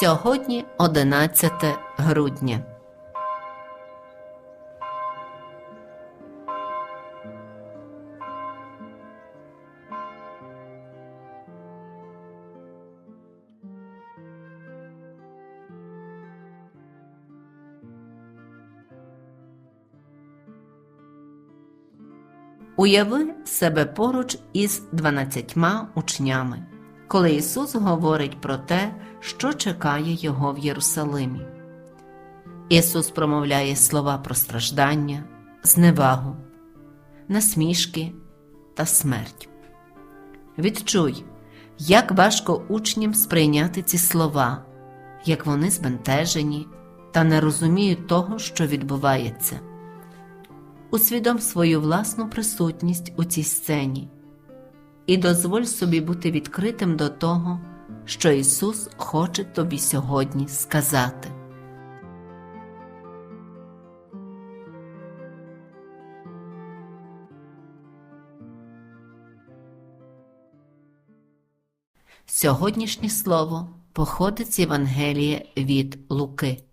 Сьогодні 11 грудня. Уяви себе поруч із дванадцятьма учнями, коли Ісус говорить про те, що чекає Його в Єрусалимі. Ісус промовляє слова про страждання, зневагу, насмішки та смерть. Відчуй, як важко учням сприйняти ці слова, як вони збентежені та не розуміють того, що відбувається. Усвідом свою власну присутність у цій сцені і дозволь собі бути відкритим до того, що Ісус хоче тобі сьогодні сказати. Сьогоднішнє слово походить з Євангелія від Луки.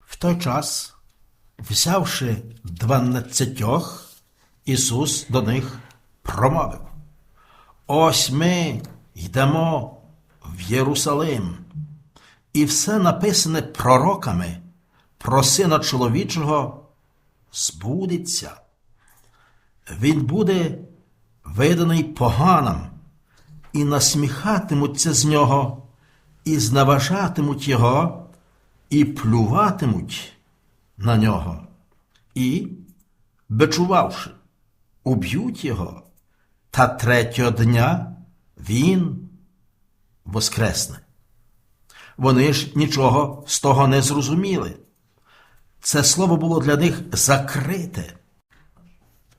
В той час, взявши дванадцятьох, Ісус до них промовив: Ось ми йдемо в Єрусалим, і все написане пророками про Сина чоловічого збудеться. Він буде виданий поганам, і насміхатимуться з нього, і зневажатимуть його і плюватимуть на нього, і, бичувавши, уб'ють його, та третього дня він воскресне. Вони ж нічого з того не зрозуміли. Це слово було для них закрите,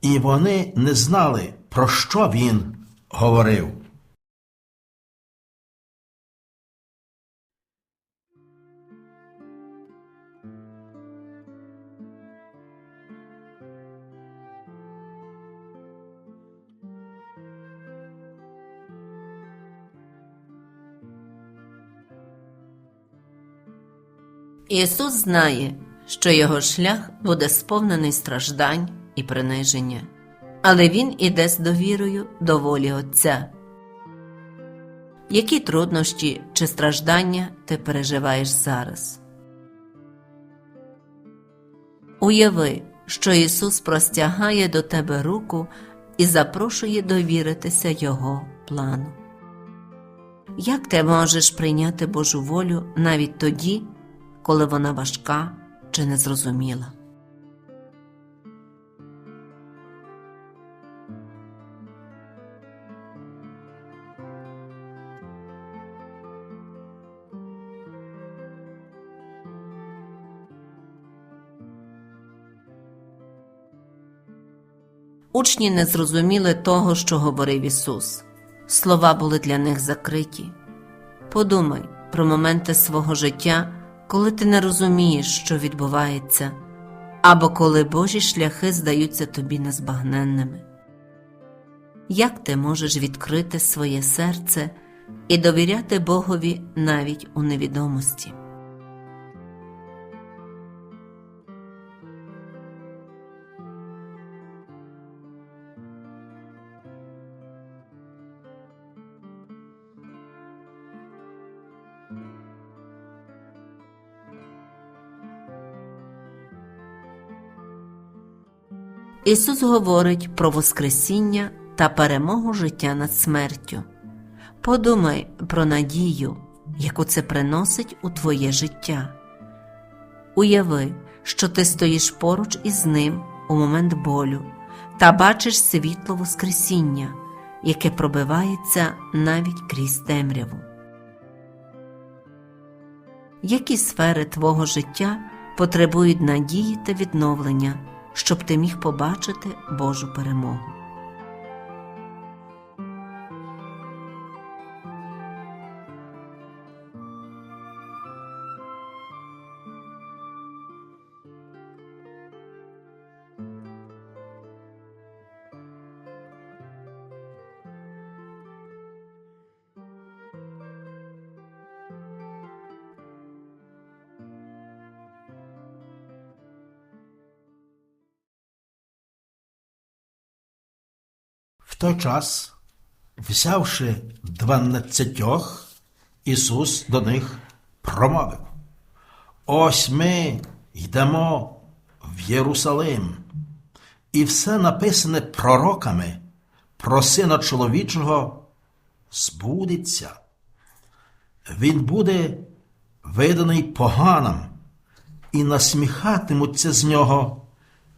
і вони не знали, про що він говорив. Ісус знає, що його шлях буде сповнений страждань і приниження, але Він іде з довірою до волі Отця. Які труднощі чи страждання ти переживаєш зараз? Уяви, що Ісус простягає до тебе руку і запрошує довіритися Його плану. Як ти можеш прийняти Божу волю навіть тоді, коли вона важка чи незрозуміла? Учні не зрозуміли того, що говорив Ісус. Слова були для них закриті. Подумай про моменти свого життя, коли ти не розумієш, що відбувається, або коли Божі шляхи здаються тобі незбагненними. Як ти можеш відкрити своє серце і довіряти Богові навіть у невідомості? Ісус говорить про Воскресіння та перемогу життя над смертю. Подумай про надію, яку це приносить у твоє життя. Уяви, що ти стоїш поруч із ним у момент болю та бачиш світло Воскресіння, яке пробивається навіть крізь темряву. Які сфери твого життя потребують надії та відновлення? Щоб ти міг побачити Божу перемогу. Той час, взявши дванадцятьох, Ісус до них промовив. Ось ми йдемо в Єрусалим, і все написане пророками про сина чоловічого збудеться. Він буде виданий поганам, і насміхатимуться з нього,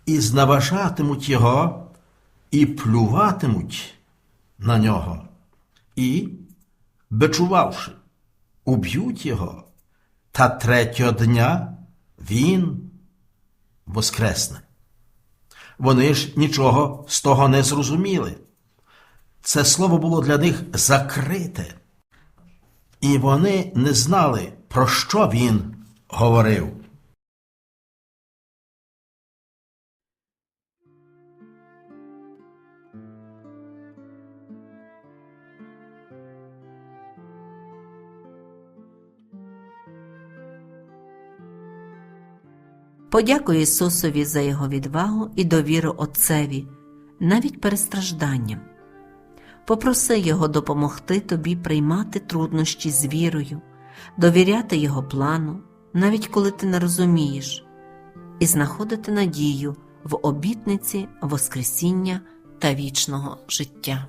і зневажатимуть його, і плюватимуть на нього, і, бичувавши, уб'ють його, та третього дня він воскресне. Вони ж нічого з того не зрозуміли. Це слово було для них закрите, і вони не знали, про що він говорив. Подякуй Ісусові за Його відвагу і довіру Отцеві, навіть перед стражданням. Попроси Його допомогти тобі приймати труднощі з вірою, довіряти Його плану, навіть коли ти не розумієш, і знаходити надію в обітниці Воскресіння та вічного життя.